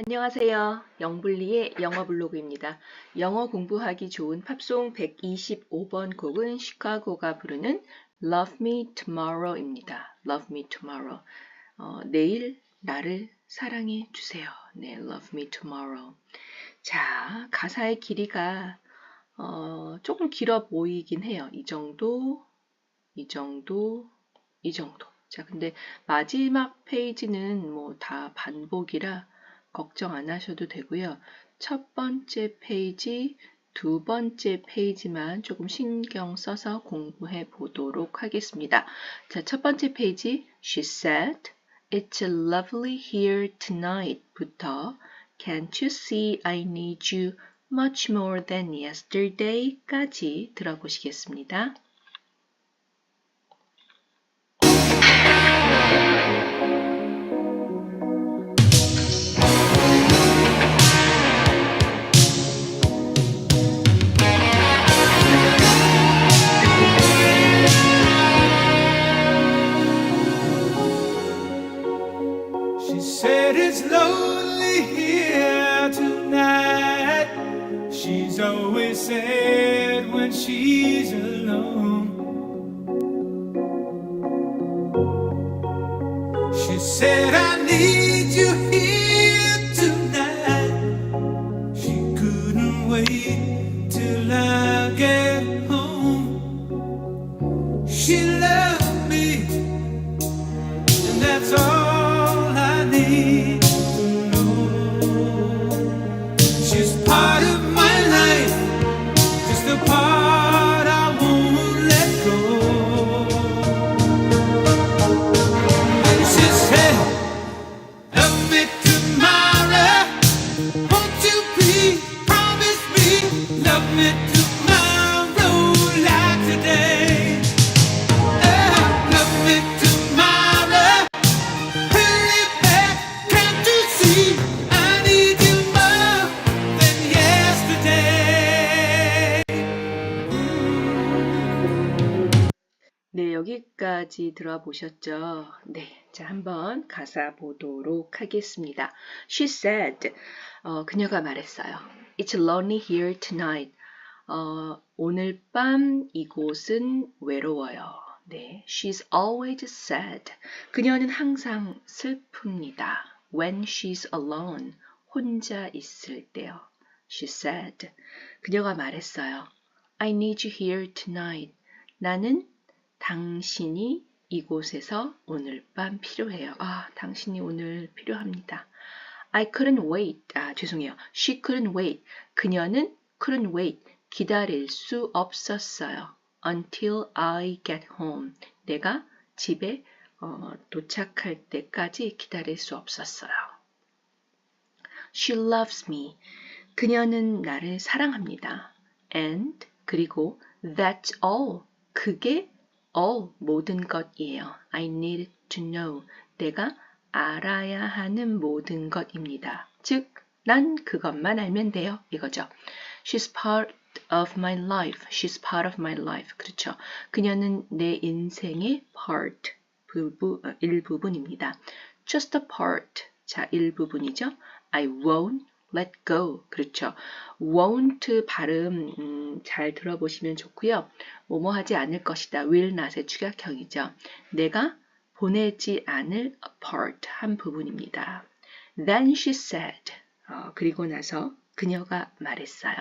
안녕하세요. 영블리의 영어 블로그입니다. 영어 공부하기 좋은 팝송 125번 곡은 시카고가 부르는 Love Me Tomorrow입니다. Love Me Tomorrow. 어, 내일 나를 사랑해 주세요. 네, Love Me Tomorrow. 자, 가사의 길이가 어, 조금 길어 보이긴 해요. 이 정도, 이 정도, 이 정도. 자, 근데 마지막 페이지는 뭐 다 반복이라 걱정 안 하셔도 되고요. 첫 번째 페이지, 두 번째 페이지만 조금 신경 써서 공부해 보도록 하겠습니다. 자, 첫 번째 페이지, She said, It's lovely here tonight 부터 Can't you see I need you much more than yesterday 까지 들어보시겠습니다. Said, I need you 여기까지 들어보셨죠? 네, 자, 한번 가사 보도록 하겠습니다. She said, 어, 그녀가 말했어요. It's lonely here tonight. 어, 오늘 밤 이곳은 외로워요. 네, she's always sad. 그녀는 항상 슬픕니다. When she's alone, 혼자 있을 때요. She said, 그녀가 말했어요. I need you here tonight. 나는 당신이 이곳에서 오늘 밤 필요해요. 아, 당신이 오늘 필요합니다. I couldn't wait. 아, 죄송해요. She couldn't wait. 그녀는 couldn't wait. 기다릴 수 없었어요. Until I get home. 내가 집에 어, 도착할 때까지 기다릴 수 없었어요. She loves me. 그녀는 나를 사랑합니다. And 그리고 that's all. 그게 all 모든 것이에요. I need to know. 내가 알아야 하는 모든 것입니다. 즉, 난 그것만 알면 돼요. 이거죠. She's part of my life. She's part of my life. 그렇죠. 그녀는 내 인생의 part, 부부, 어, 일부분입니다. Just a part. 자, 일부분이죠. I won't let go. 그렇죠. won't 발음 음, 잘 들어보시면 좋고요. 뭐뭐 하지 않을 것이다. will not의 축약형이죠. 내가 보내지 않을 a part 한 부분입니다. Then she said. 어, 그리고 나서 그녀가 말했어요.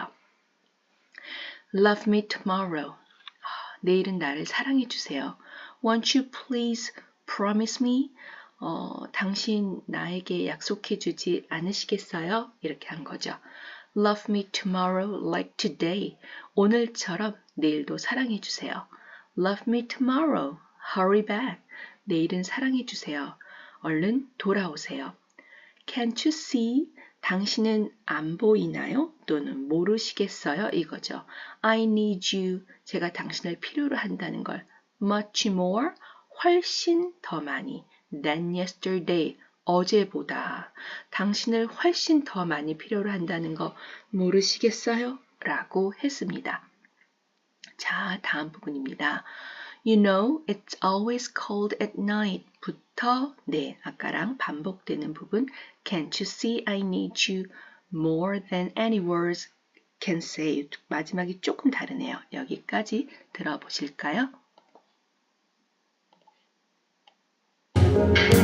Love me tomorrow. 아, 내일은 나를 사랑해 주세요. Won't you please promise me? 어, 당신 나에게 약속해 주지 않으시겠어요? 이렇게 한 거죠. Love me tomorrow like today. 오늘처럼 내일도 사랑해 주세요. Love me tomorrow. Hurry back. 내일은 사랑해 주세요. 얼른 돌아오세요. Can't you see? 당신은 안 보이나요? 또는 모르시겠어요? 이거죠. I need you. 제가 당신을 필요로 한다는 걸. Much more. 훨씬 더 많이. Than yesterday. 어제보다 당신을 훨씬 더 많이 필요로 한다는 거 모르시겠어요? 라고 했습니다. 자, 다음 부분입니다. You know, it's always cold at night 부터 네, 아까랑 반복되는 부분 Can't you see I need you more than any words can say 마지막이 조금 다르네요. 여기까지 들어보실까요? Thank you.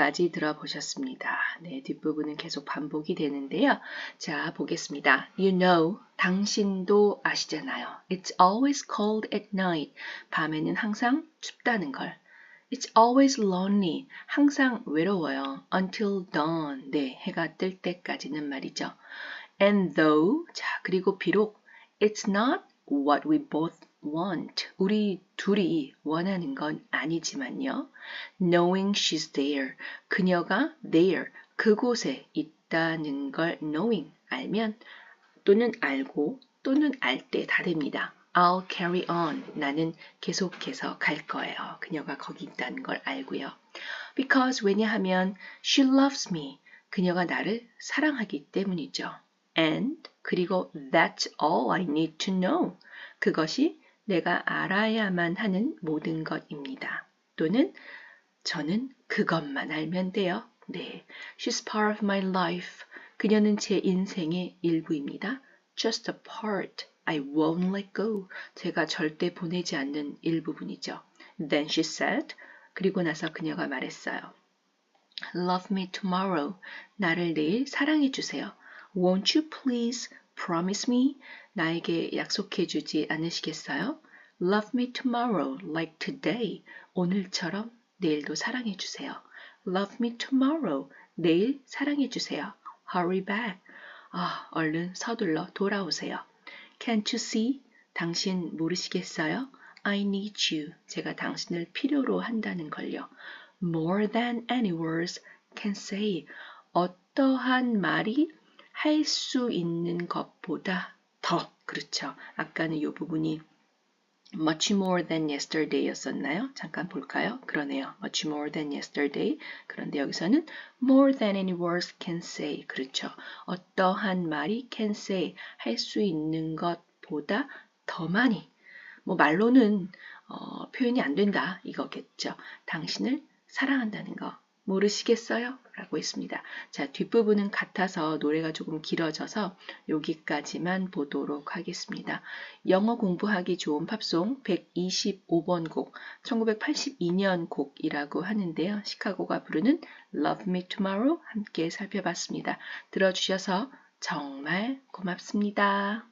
여기까지 들어보셨습니다. 네, 뒷부분은 계속 반복이 되는데요. 자, 보겠습니다. You know, 당신도 아시잖아요. It's always cold at night. 밤에는 항상 춥다는 걸. It's always lonely. 항상 외로워요. Until dawn. 네, 해가 뜰 때까지는 말이죠. And though, 자, 그리고 비록 it's not what we both want. 우리 둘이 원하는 건 아니지만요. knowing she's there. 그녀가 there. 그곳에 있다는 걸 knowing. 알면 또는 알고 또는 알 때다 됩니다. I'll carry on. 나는 계속해서 갈 거예요. 그녀가 거기 있다는 걸 알고요. Because 왜냐하면 she loves me. 그녀가 나를 사랑하기 때문이죠. And 그리고 that's all I need to know. 그것이 내가 알아야만 하는 모든 것입니다. 또는 저는 그것만 알면 돼요. 네. She's part of my life. 그녀는 제 인생의 일부입니다. Just a part. I won't let go. 제가 절대 보내지 않는 일부분이죠. Then she said. 그리고 나서 그녀가 말했어요. Love me tomorrow. 나를 내일 사랑해 주세요. Won't you please promise me? 나에게 약속해 주지 않으시겠어요? Love me tomorrow like today. 오늘처럼 내일도 사랑해 주세요. Love me tomorrow. 내일 사랑해 주세요. Hurry back. 아, 얼른 서둘러 돌아오세요. Can't you see? 당신 모르시겠어요? I need you. 제가 당신을 필요로 한다는 걸요. More than any words can say. 어떠한 말이 할 수 있는 것보다 더. 그렇죠. 아까는 이 부분이 much more than yesterday 였었나요? 잠깐 볼까요? 그러네요. much more than yesterday. 그런데 여기서는 more than any words can say. 그렇죠. 어떠한 말이 can say 할 수 있는 것보다 더 많이. 뭐 말로는 어, 표현이 안 된다 이거겠죠. 당신을 사랑한다는 거 모르시겠어요? 라고 했습니다. 자, 뒷부분은 같아서 노래가 조금 길어져서 여기까지만 보도록 하겠습니다. 영어 공부하기 좋은 팝송 125번 곡, 1982년 곡이라고 하는데요. 시카고가 부르는 Love Me Tomorrow 함께 살펴봤습니다. 들어주셔서 정말 고맙습니다.